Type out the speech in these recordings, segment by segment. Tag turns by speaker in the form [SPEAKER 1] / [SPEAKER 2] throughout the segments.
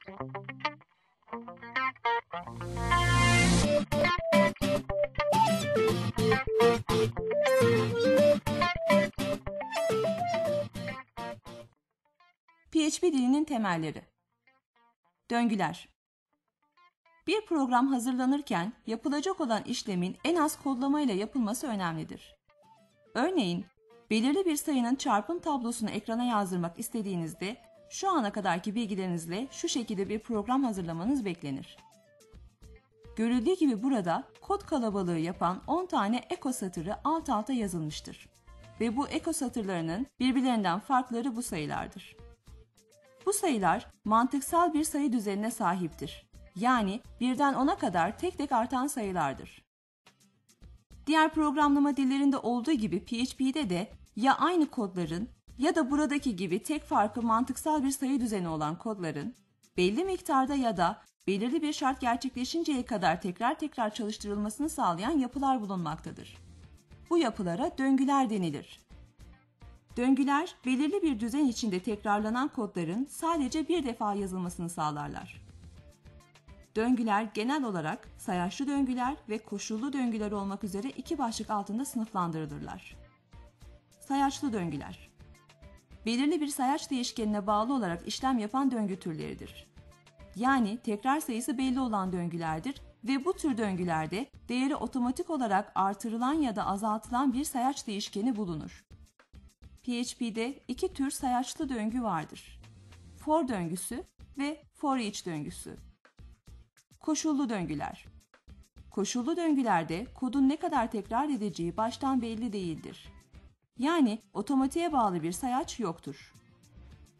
[SPEAKER 1] PHP dilinin temelleri Döngüler Bir program hazırlanırken yapılacak olan işlemin en az kodlamayla yapılması önemlidir. Örneğin, belirli bir sayının çarpım tablosunu ekrana yazdırmak istediğinizde şu ana kadarki bilgilerinizle şu şekilde bir program hazırlamanız beklenir. Görüldüğü gibi burada kod kalabalığı yapan 10 tane eko satırı alt alta yazılmıştır. Ve bu eko satırlarının birbirlerinden farkları bu sayılardır. Bu sayılar mantıksal bir sayı düzenine sahiptir. Yani birden 10'a kadar tek tek artan sayılardır. Diğer programlama dillerinde olduğu gibi PHP'de de ya aynı kodların ya da buradaki gibi tek farkı mantıksal bir sayı düzeni olan kodların belli miktarda ya da belirli bir şart gerçekleşinceye kadar tekrar tekrar çalıştırılmasını sağlayan yapılar bulunmaktadır. Bu yapılara döngüler denilir. Döngüler belirli bir düzen içinde tekrarlanan kodların sadece bir defa yazılmasını sağlarlar. Döngüler genel olarak sayaçlı döngüler ve koşullu döngüler olmak üzere iki başlık altında sınıflandırılırlar. Sayaçlı döngüler belirli bir sayaç değişkenine bağlı olarak işlem yapan döngü türleridir. Yani tekrar sayısı belli olan döngülerdir ve bu tür döngülerde değeri otomatik olarak artırılan ya da azaltılan bir sayaç değişkeni bulunur. PHP'de iki tür sayaçlı döngü vardır. For döngüsü ve for each döngüsü. Koşullu döngüler. Koşullu döngülerde kodun ne kadar tekrar edeceği baştan belli değildir. Yani otomatiğe bağlı bir sayaç yoktur.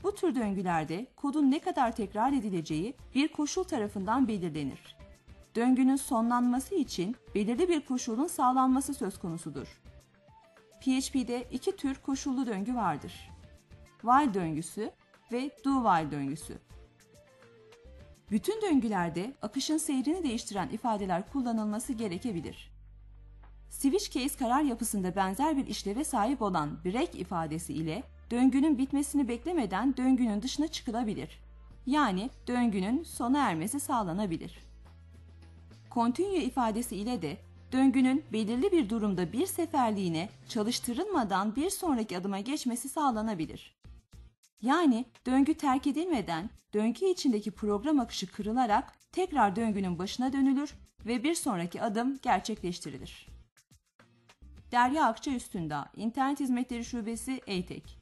[SPEAKER 1] Bu tür döngülerde kodun ne kadar tekrar edileceği bir koşul tarafından belirlenir. Döngünün sonlanması için belirli bir koşulun sağlanması söz konusudur. PHP'de iki tür koşullu döngü vardır. While döngüsü ve do while döngüsü. Bütün döngülerde akışın seyrini değiştiren ifadeler kullanılması gerekebilir. Switch case karar yapısında benzer bir işleve sahip olan break ifadesi ile döngünün bitmesini beklemeden döngünün dışına çıkılabilir. Yani döngünün sona ermesi sağlanabilir. Continue ifadesi ile de döngünün belirli bir durumda bir seferliğine çalıştırılmadan bir sonraki adıma geçmesi sağlanabilir. Yani döngü terk edilmeden döngü içindeki program akışı kırılarak tekrar döngünün başına dönülür ve bir sonraki adım gerçekleştirilir. Derya Akça Üstündağ, İnternet Hizmetleri Şubesi EYTEK